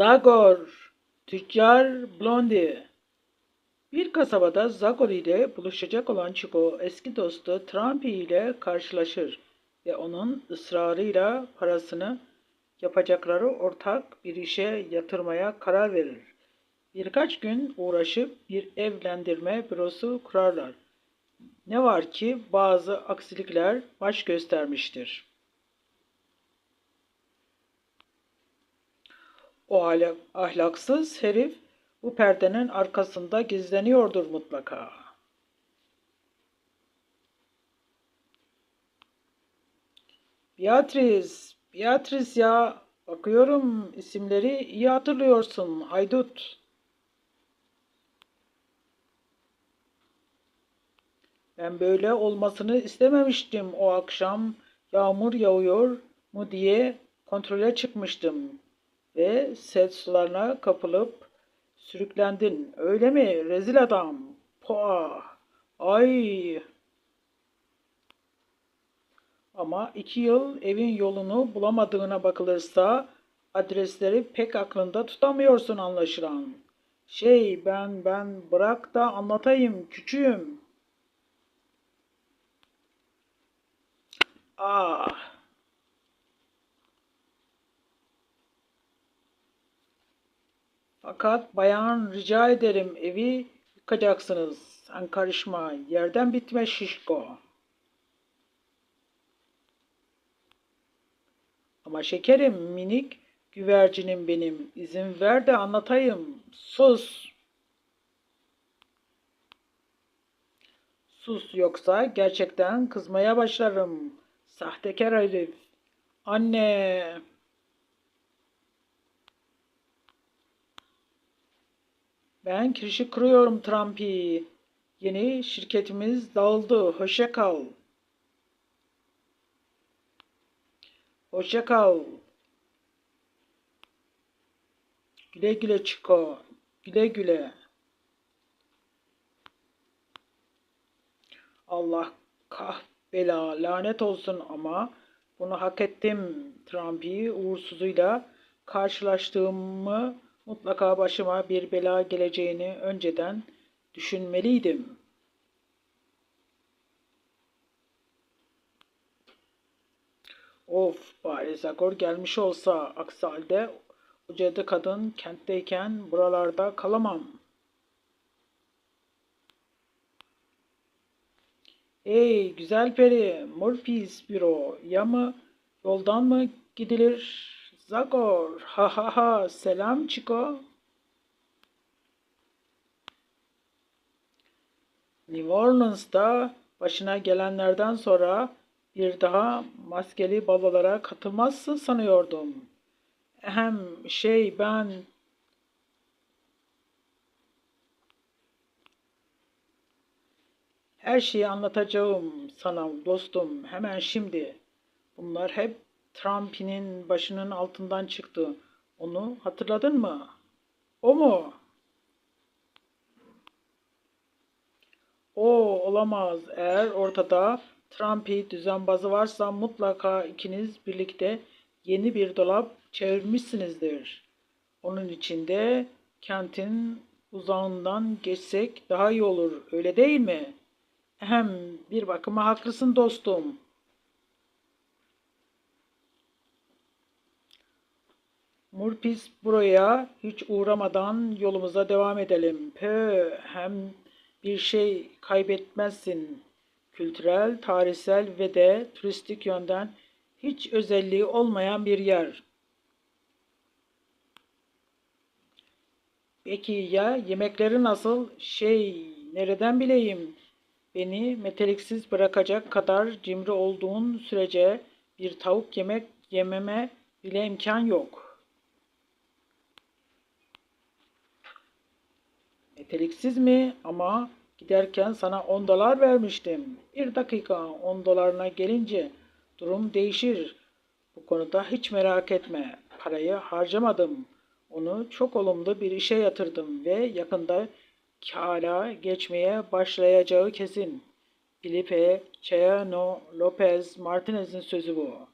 Zagor, tüccar Blondie. Bir kasabada Zagor ile buluşacak olan Chico eski dostu Trumpy ile karşılaşır ve onun ısrarıyla parasını yapacakları ortak bir işe yatırmaya karar verir. Birkaç gün uğraşıp bir evlendirme bürosu kurarlar. Ne var ki bazı aksilikler baş göstermiştir. O ahlak- ahlaksız herif bu perdenin arkasında gizleniyordur mutlaka. Beatrice, Beatrice ya bakıyorum isimleri iyi hatırlıyorsun haydut. Ben böyle olmasını istememiştim o akşam yağmur yağıyor mu diye kontrole çıkmıştım ve set sularına kapılıp sürüklendin. Öyle mi? Rezil adam. Pah. Ay. Ama iki yıl evin yolunu bulamadığına bakılırsa adresleri pek aklında tutamıyorsun anlaşılan. Şey ben ben bırak da anlatayım küçüğüm. Ah. Fakat bayan rica ederim evi yıkacaksınız. Sen karışma. Yerden bitme şişko. Ama şekerim minik güvercinim benim. İzin ver de anlatayım. Sus. Sus yoksa gerçekten kızmaya başlarım. Sahtekar herif. Anne. Ben kirişi kırıyorum Trumpy. Yeni şirketimiz dağıldı. Hoşça kal. Hoşça kal. Güle güle Chico. Güle güle. Allah kah bela lanet olsun ama bunu hak ettim. Trumpy uğursuzuyla karşılaştığımı mutlaka başıma bir bela geleceğini önceden düşünmeliydim. Of bari Zagor gelmiş olsa aksi halde o cadı kadın kentteyken buralarda kalamam. Ey güzel peri, Morpheus büro, ya mı yoldan mı gidilir? Zagor, ha ha ha, selam Chico. New Orleans'ta başına gelenlerden sonra bir daha maskeli balolara katılmazsın sanıyordum. Hem şey ben her şeyi anlatacağım sana dostum hemen şimdi. Bunlar hep Trump'in başının altından çıktı. Onu hatırladın mı? O mu? O olamaz. Eğer ortada Trumpy düzenbazı varsa mutlaka ikiniz birlikte yeni bir dolap çevirmişsinizdir. Onun içinde kentin uzağından geçsek daha iyi olur. Öyle değil mi? Hem bir bakıma haklısın dostum. Murpis buraya hiç uğramadan yolumuza devam edelim. Pö, hem bir şey kaybetmezsin. Kültürel, tarihsel ve de turistik yönden hiç özelliği olmayan bir yer. Peki ya yemekleri nasıl? Şey, nereden bileyim? Beni meteliksiz bırakacak kadar cimri olduğun sürece bir tavuk yemek yememe bile imkan yok.'' Meteliksiz mi? Ama giderken sana 10 dolar vermiştim. Bir dakika 10 dolarına gelince durum değişir. Bu konuda hiç merak etme. Parayı harcamadım. Onu çok olumlu bir işe yatırdım ve yakında kâra geçmeye başlayacağı kesin. Felipe Chayano Lopez Martinez'in sözü bu.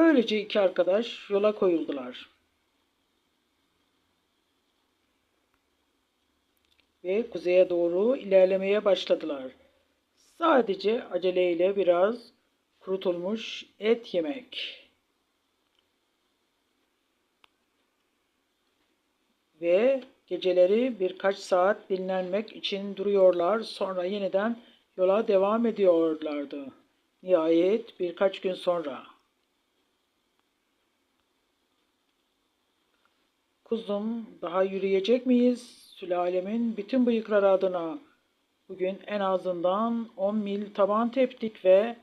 Böylece iki arkadaş yola koyuldular. Ve kuzeye doğru ilerlemeye başladılar. Sadece aceleyle biraz kurutulmuş et yemek. Ve geceleri birkaç saat dinlenmek için duruyorlar. Sonra yeniden yola devam ediyorlardı. Nihayet birkaç gün sonra. Kuzum, daha yürüyecek miyiz? Sülalemin bütün bıyıkları adına. Bugün en azından 10 mil taban teptik ve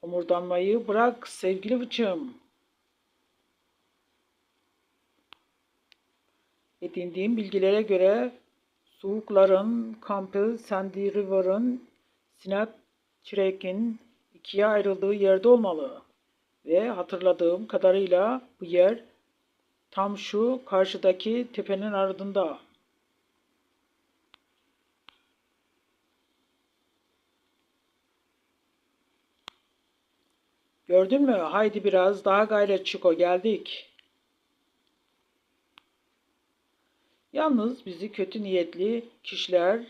homurdanmayı bırak sevgili bıçım. Edindiğim bilgilere göre Soğukların kampı Sandy River'ın Sinat Trek'in ikiye ayrıldığı yerde olmalı. Ve hatırladığım kadarıyla bu yer tam şu karşıdaki tepenin ardında. Gördün mü? Haydi biraz daha gayret Çiko geldik. Yalnız bizi kötü niyetli kişiler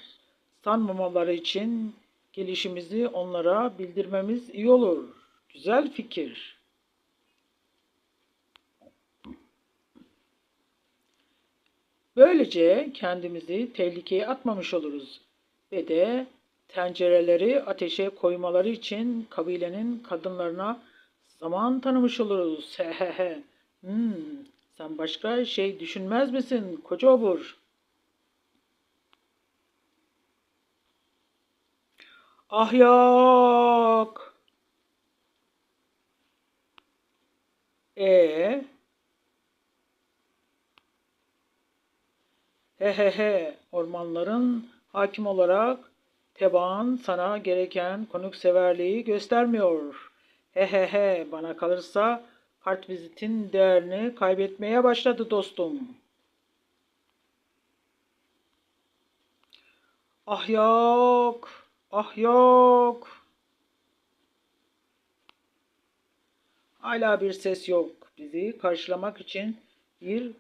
sanmamaları için gelişimizi onlara bildirmemiz iyi olur. Güzel fikir. Böylece kendimizi tehlikeye atmamış oluruz ve de tencereleri ateşe koymaları için kabilenin kadınlarına zaman tanımış oluruz. Hmm, sen başka şey düşünmez misin koca obur? Ahyak. E he he he ormanların hakim olarak tebaan sana gereken konukseverliği göstermiyor. He he he bana kalırsa kart vizitin değerini kaybetmeye başladı dostum. Ah yok, ah yok. Hala bir ses yok. Bizi karşılamak için bir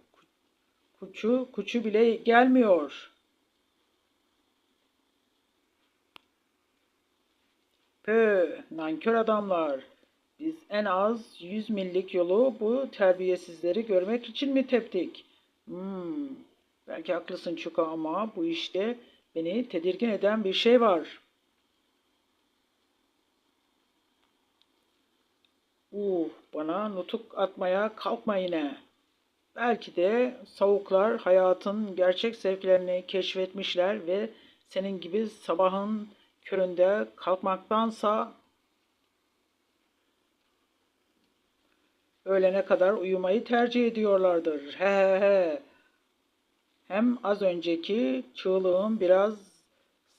kuçu, kuçu bile gelmiyor. Pö, nankör adamlar. Biz en az 100 millik yolu bu terbiyesizleri görmek için mi teptik? Hmm, belki haklısın Çuka ama bu işte beni tedirgin eden bir şey var. Uh, bana nutuk atmaya kalkma yine. Belki de savuklar hayatın gerçek zevklerini keşfetmişler ve senin gibi sabahın köründe kalkmaktansa öğlene kadar uyumayı tercih ediyorlardır. He he he. Hem az önceki çığlığım biraz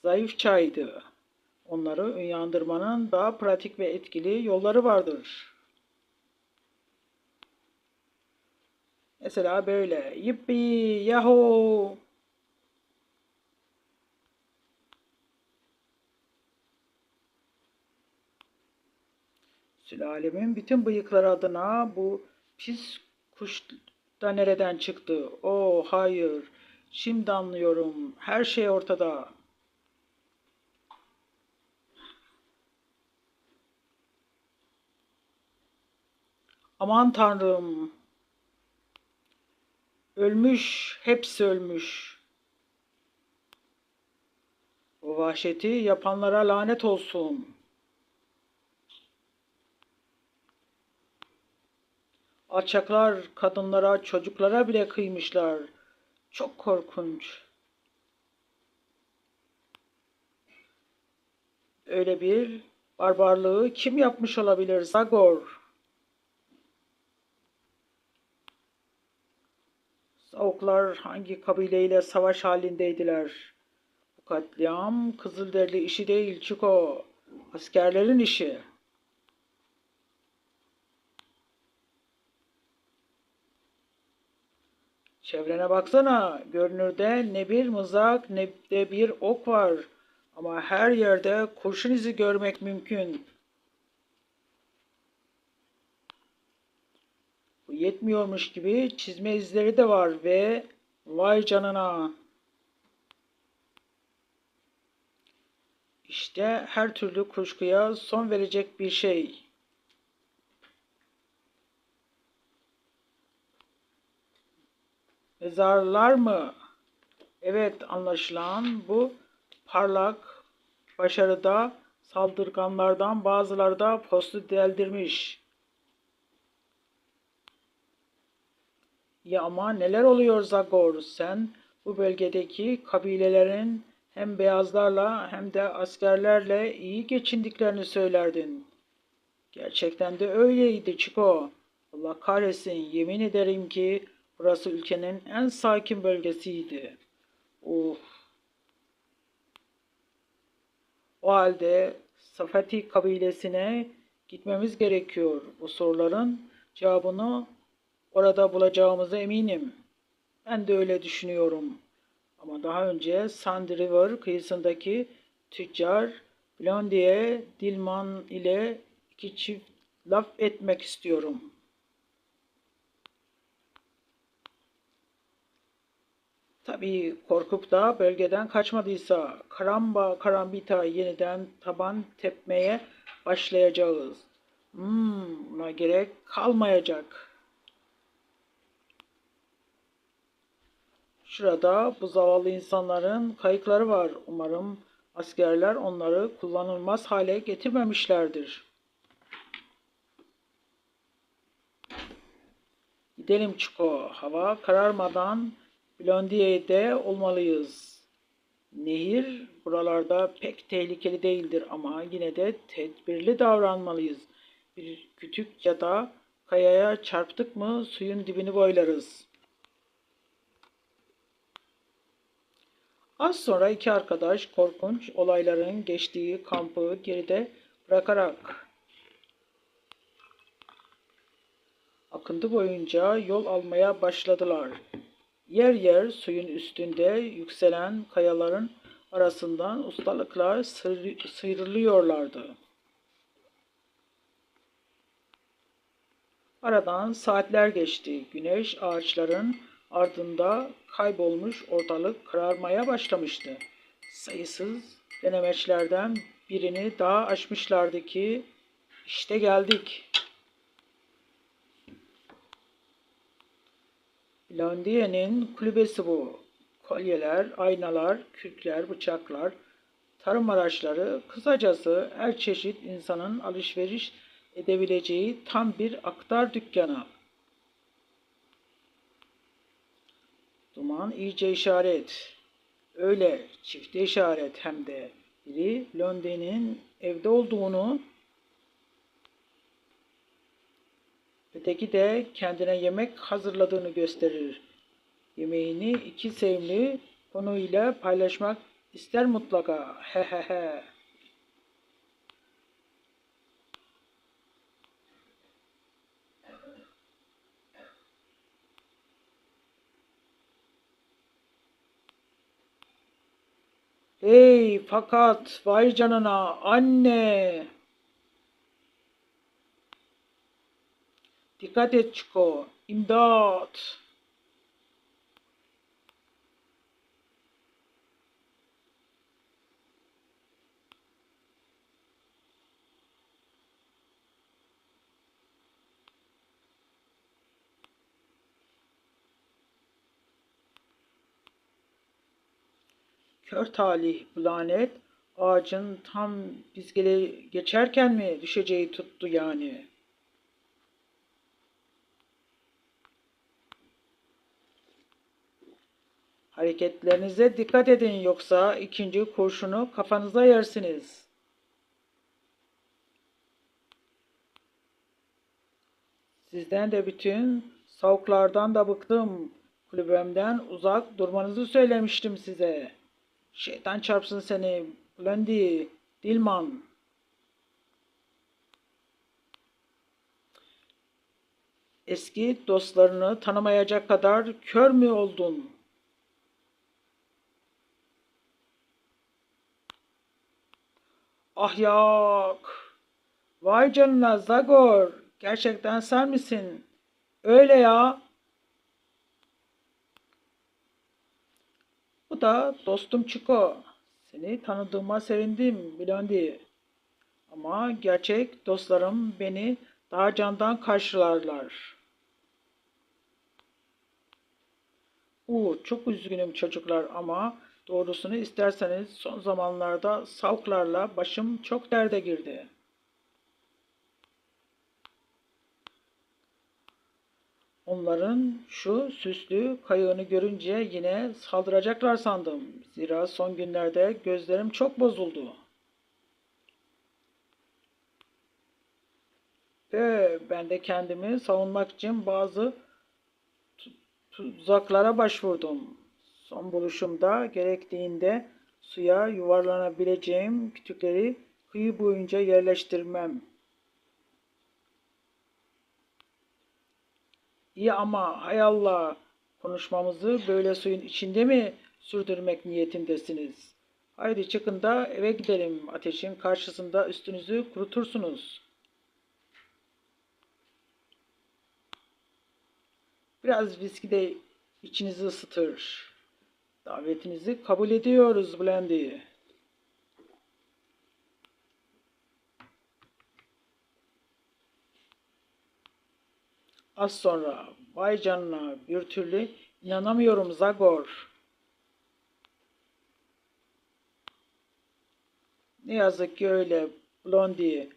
zayıfçaydı. Onları uyandırmanın daha pratik ve etkili yolları vardır. Mesela böyle. Yippi, yahoo. Sülalemin bütün bıyıkları adına bu pis kuş da nereden çıktı? Oh hayır. Şimdi anlıyorum. Her şey ortada. Aman tanrım. Ölmüş, hepsi ölmüş. O vahşeti yapanlara lanet olsun.'' Alçaklar kadınlara, çocuklara bile kıymışlar. Çok korkunç. Öyle bir barbarlığı kim yapmış olabilir Zagor? Savuklar hangi kabileyle savaş halindeydiler? Bu katliam Kızılderili işi değil Çiko. Askerlerin işi. Çevrene baksana. Görünürde ne bir mızrak ne de bir ok var. Ama her yerde kurşun izi görmek mümkün. Yetmiyormuş gibi çizme izleri de var ve vay canına. İşte her türlü kuşkuya son verecek bir şey. Mezarlar mı? Evet anlaşılan bu parlak başarıda saldırganlardan bazıları da postu deldirmiş. Ya ama neler oluyor Zagor? Sen bu bölgedeki kabilelerin hem beyazlarla hem de askerlerle iyi geçindiklerini söylerdin. Gerçekten de öyleydi Çiko. Allah kahretsin yemin ederim ki burası ülkenin en sakin bölgesiydi. Of. O halde Safati kabilesine gitmemiz gerekiyor. Bu soruların cevabını orada bulacağımıza eminim. Ben de öyle düşünüyorum. Ama daha önce Sand River kıyısındaki tüccar Blondie Dilman ile iki çift laf etmek istiyorum. Tabii korkup da bölgeden kaçmadıysa karamba karambita yeniden taban tepmeye başlayacağız. Hmm, buna gerek kalmayacak. Şurada bu zavallı insanların kayıkları var. Umarım askerler onları kullanılmaz hale getirmemişlerdir. Gidelim Çiko. Hava kararmadan Blondie'de olmalıyız. Nehir buralarda pek tehlikeli değildir ama yine de tedbirli davranmalıyız. Bir kütük ya da kayaya çarptık mı suyun dibini boylarız. Az sonra iki arkadaş korkunç olayların geçtiği kampı geride bırakarak akıntı boyunca yol almaya başladılar. Yer yer suyun üstünde yükselen kayaların arasından ustalıkla sıyrılıyorlardı. Aradan saatler geçti. Güneş ağaçların ardında kaybolmuş ortalık kararmaya başlamıştı. Sayısız denemeçlerden birini daha açmışlardı ki işte geldik. Blondie'nin kulübesi bu. Kolyeler, aynalar, kürkler, bıçaklar, tarım araçları, kısacası her çeşit insanın alışveriş edebileceği tam bir aktar dükkanı. Duman iyice işaret. Öyle çifte işaret hem de. Biri Londy'nin evde olduğunu öteki de kendine yemek hazırladığını gösterir. Yemeğini iki sevimli konuyla paylaşmak ister mutlaka. He he he. Hey fakat vay canına anne. Dikkat et Çiko. İmdat. Kör talih bu lanet ağacın tam biz gele geçerken mi düşeceği tuttu yani. Hareketlerinize dikkat edin yoksa ikinci kurşunu kafanıza yersiniz. Sizden de bütün savuklardan da bıktım. Kulübemden uzak durmanızı söylemiştim size. Şeytan çarpsın seni. Blondie, Dilman. Eski dostlarını tanımayacak kadar kör mü oldun? Ahyak. Vay canına Zagor. Gerçekten sen misin? Öyle ya. Bu da dostum Çiko. Seni tanıdığıma sevindim Blondie. Ama gerçek dostlarım beni daha candan karşılarlar. Uuu çok üzgünüm çocuklar ama doğrusunu isterseniz son zamanlarda savklarla başım çok derde girdi. Onların şu süslü kayığını görünce yine saldıracaklar sandım. Zira son günlerde gözlerim çok bozuldu. Ve ben de kendimi savunmak için bazı tuzaklara başvurdum. Son buluşumda gerektiğinde suya yuvarlanabileceğim kütükleri kıyı boyunca yerleştirmem. İyi ama hay Allah konuşmamızı böyle suyun içinde mi sürdürmek niyetindesiniz? Haydi çıkın da eve gidelim. Ateşin karşısında üstünüzü kurutursunuz. Biraz viski de içinizi ısıtır. Davetinizi kabul ediyoruz Blendy. Az sonra vay canına bir türlü inanamıyorum Zagor. Ne yazık ki öyle Blondie.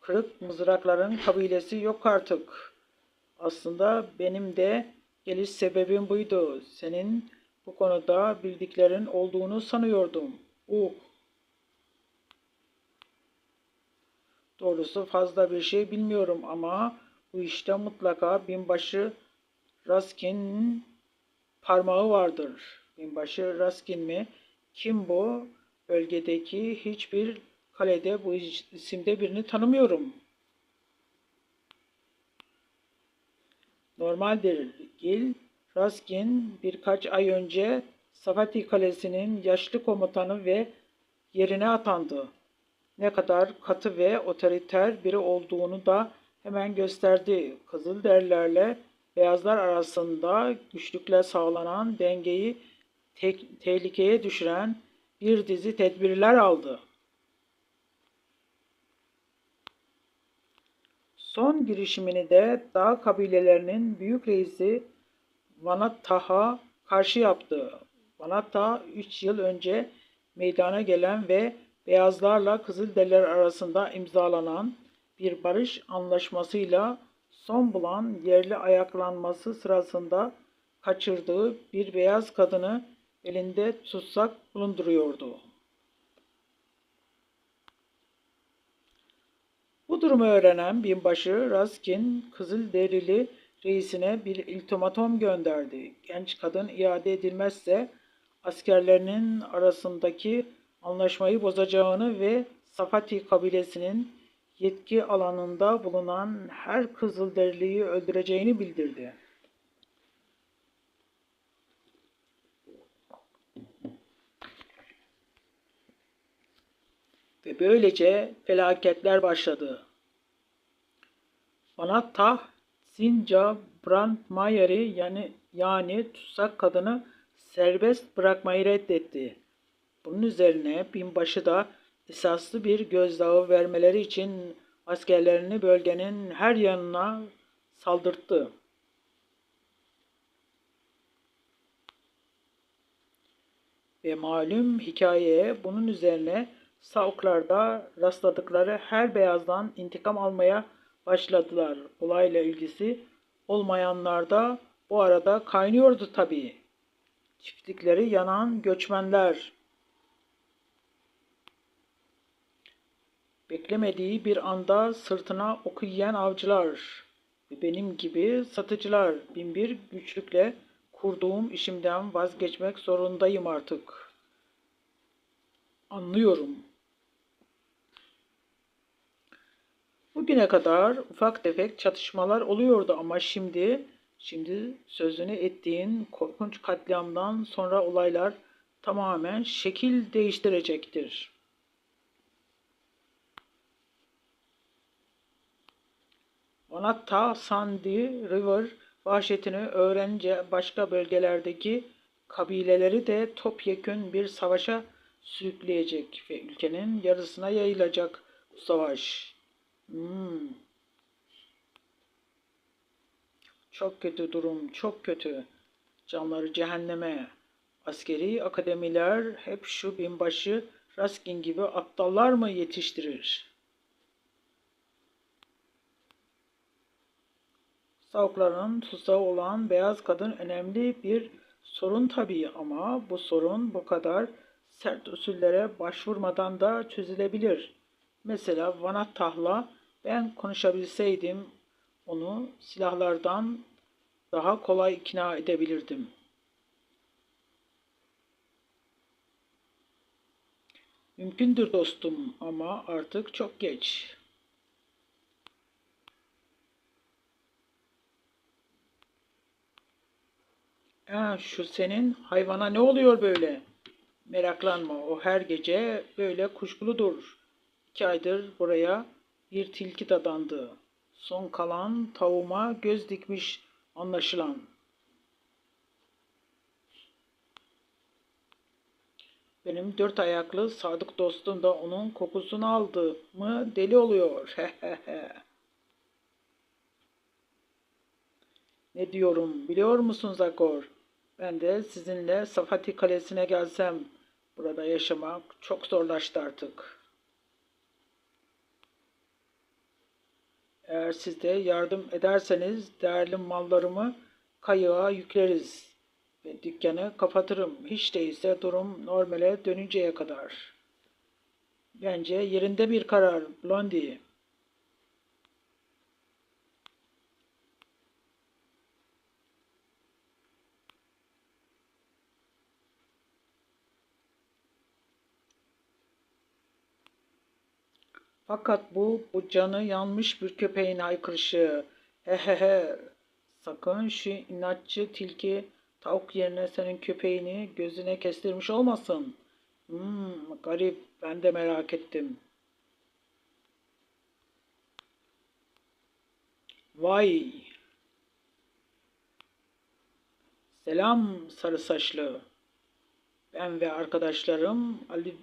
Kırık mızrakların kabilesi yok artık. Aslında benim de geliş sebebim buydu. Senin bu konuda bildiklerin olduğunu sanıyordum. Uh. Doğrusu fazla bir şey bilmiyorum ama bu işte mutlaka binbaşı Raskin'in parmağı vardır. Binbaşı Raskin mi? Kim bu? Bölgedeki hiçbir kalede bu isimde birini tanımıyorum. Normaldir. Gil Raskin birkaç ay önce Safati Kalesi'nin yaşlı komutanı ve yerine atandı. Ne kadar katı ve otoriter biri olduğunu da hemen gösterdi. Kızılderililerle beyazlar arasında güçlükle sağlanan dengeyi te tehlikeye düşüren bir dizi tedbirler aldı. Son girişimini de dağ kabilelerinin büyük reisi Vanattah'a karşı yaptı. Vanattah 3 yıl önce meydana gelen ve beyazlarla Kızılderililer arasında imzalanan bir barış anlaşmasıyla son bulan yerli ayaklanması sırasında kaçırdığı bir beyaz kadını elinde tutsak bulunduruyordu. Bu durumu öğrenen binbaşı Raskin Kızılderili reisine bir iltimatom gönderdi. Genç kadın iade edilmezse askerlerinin arasındaki anlaşmayı bozacağını ve Safati kabilesinin yetki alanında bulunan her Kızılderiliyi öldüreceğini bildirdi. Ve böylece felaketler başladı. Banattah Sinca Brandmayer'i yani, yani tutsak kadını serbest bırakmayı reddetti. Bunun üzerine binbaşı da esaslı bir gözdağı vermeleri için askerlerini bölgenin her yanına saldırttı. Ve malum hikayeye bunun üzerine Sauklarda rastladıkları her beyazdan intikam almaya başladılar. Olayla ilgisi olmayanlar da bu arada kaynıyordu tabii. Çiftlikleri yanan göçmenler, Beklemediği bir anda sırtına oku yiyen avcılar ve benim gibi satıcılar binbir güçlükle kurduğum işimden vazgeçmek zorundayım artık. Anlıyorum. Bugüne kadar ufak tefek çatışmalar oluyordu ama şimdi şimdi sözünü ettiğin korkunç katliamdan sonra olaylar tamamen şekil değiştirecektir. Vanatta Sandy River vahşetini öğrenince başka bölgelerdeki kabileleri de topyekün bir savaşa sürükleyecek ve ülkenin yarısına yayılacak bu savaş. Hmm. Çok kötü durum, çok kötü. Canları cehenneme. Askeri akademiler hep şu binbaşı Raskin gibi aptallar mı yetiştirir? Savukların tuzağı olan beyaz kadın önemli bir sorun tabii ama bu sorun bu kadar sert usullere başvurmadan da çözülebilir. Mesela Vanattah'la ben konuşabilseydim onu silahlardan daha kolay ikna edebilirdim. Mümkündür dostum ama artık çok geç. Ha, şu senin hayvana ne oluyor böyle? Meraklanma, o her gece böyle kuşkuludur. İki aydır buraya bir tilki dadandı. Son kalan tavuğuma göz dikmiş anlaşılan. Benim dört ayaklı sadık dostum da onun kokusunu aldı mı deli oluyor. ne diyorum biliyor musun Zakor? Ben de sizinle Safati Kalesi'ne gelsem burada yaşamak çok zorlaştı artık. Eğer siz de yardım ederseniz değerli mallarımı kayığa yükleriz ve dükkanı kapatırım. Hiç değilse durum normale dönünceye kadar. Bence yerinde bir karar Blondie. Fakat bu, bu canı yanmış bir köpeğin haykırışı. He he he. Sakın şu inatçı tilki tavuk yerine senin köpeğini gözüne kestirmiş olmasın. Hmm, garip. Ben de merak ettim. Vay. Selam sarı saçlı. Ben ve arkadaşlarım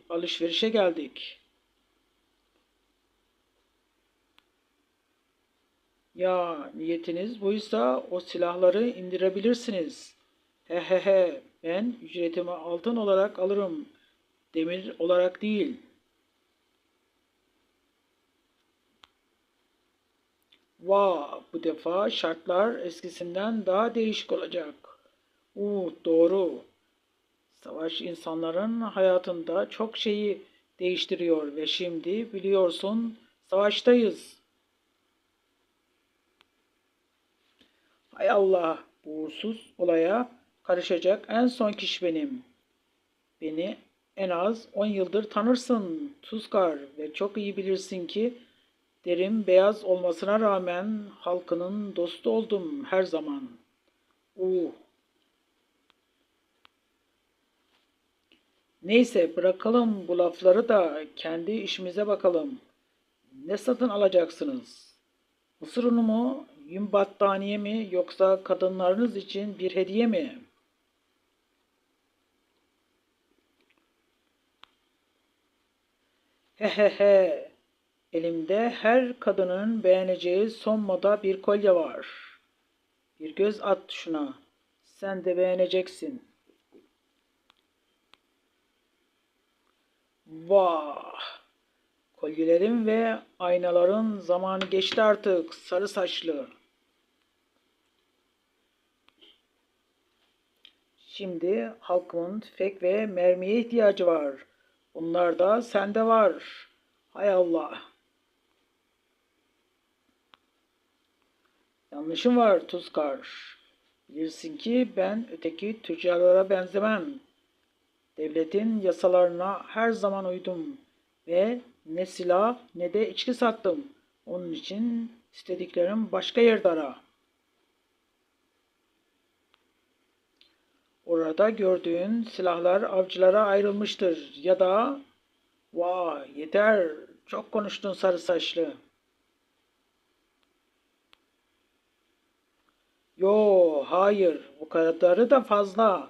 alışverişe geldik. Ya niyetiniz buysa o silahları indirebilirsiniz. He he he ben ücretimi altın olarak alırım. Demir olarak değil. Va bu defa şartlar eskisinden daha değişik olacak. Uh doğru. Savaş insanların hayatında çok şeyi değiştiriyor ve şimdi biliyorsun savaştayız.'' Hay Allah, bu uğursuz olaya karışacak en son kişi benim. Beni en az 10 yıldır tanırsın Tuzkar ve çok iyi bilirsin ki derim beyaz olmasına rağmen halkının dostu oldum her zaman. Uh. Neyse bırakalım bu lafları da kendi işimize bakalım. Ne satın alacaksınız? Mısır unu mu Yün battaniye mi yoksa kadınlarınız için bir hediye mi? Hehehe. Elimde her kadının beğeneceği son moda bir kolye var. Bir göz at şuna. Sen de beğeneceksin. Vah! Kolyelerin ve aynaların zamanı geçti artık sarı saçlı. Şimdi halkın tüfek ve mermiye ihtiyacı var. Bunlar da sende var. Hay Allah. Yanlışım var Tuzkar. Bilirsin ki ben öteki tüccarlara benzemem. Devletin yasalarına her zaman uydum ve ne silah ne de içki sattım. Onun için istediklerim başka yerde ara.'' Orada gördüğün silahlar avcılara ayrılmıştır ya da vay yeter çok konuştun sarı saçlı. Yo, hayır, bu kadarı da fazla.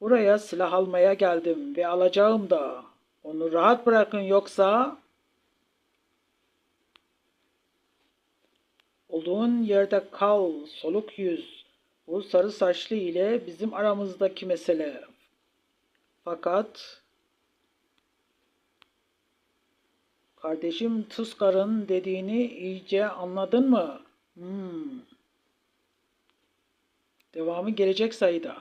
Buraya silah almaya geldim ve alacağım da. Onu rahat bırakın yoksa olduğun yerde kal, soluk yüz. Bu sarı saçlı ile bizim aramızdaki mesele. Fakat kardeşim Tuzkar'ın dediğini iyice anladın mı? Hmm. Devamı gelecek sayıda.